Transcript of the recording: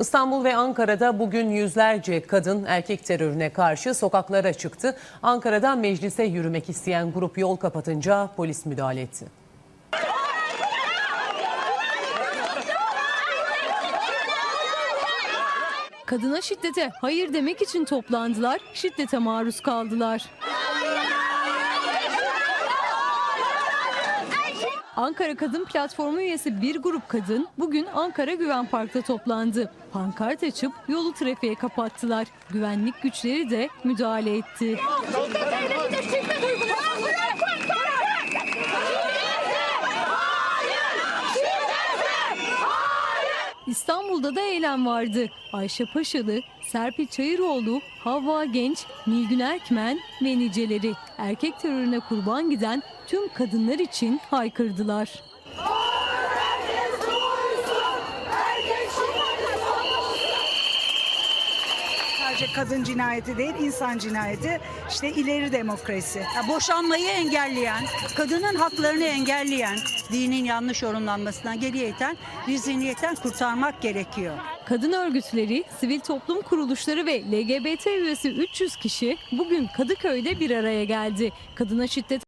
İstanbul ve Ankara'da bugün yüzlerce kadın erkek terörüne karşı sokaklara çıktı. Ankara'dan meclise yürümek isteyen grup yol kapatınca polis müdahale etti. Kadına şiddete hayır demek için toplandılar, şiddete maruz kaldılar. Ankara Kadın Platformu üyesi bir grup kadın bugün Ankara Güven Park'ta toplandı. Pankart açıp yolu trafiğe kapattılar. Güvenlik güçleri de müdahale etti. İstanbul'da da eylem vardı. Ayşe Paşalı, Serpil Çayıroğlu, Havva Genç, Nilgün Erkmen ve niceleri erkek terörüne kurban giden tüm kadınlar için haykırdılar. Sadece kadın cinayeti değil, insan cinayeti. İşte ileri demokrasi. Ya boşanmayı engelleyen, kadının haklarını engelleyen, dinin yanlış yorumlanmasından geriye iten bir zihniyetten kurtarmak gerekiyor. Kadın örgütleri, sivil toplum kuruluşları ve LGBT üyesi 300 kişi bugün Kadıköy'de bir araya geldi. Kadına şiddet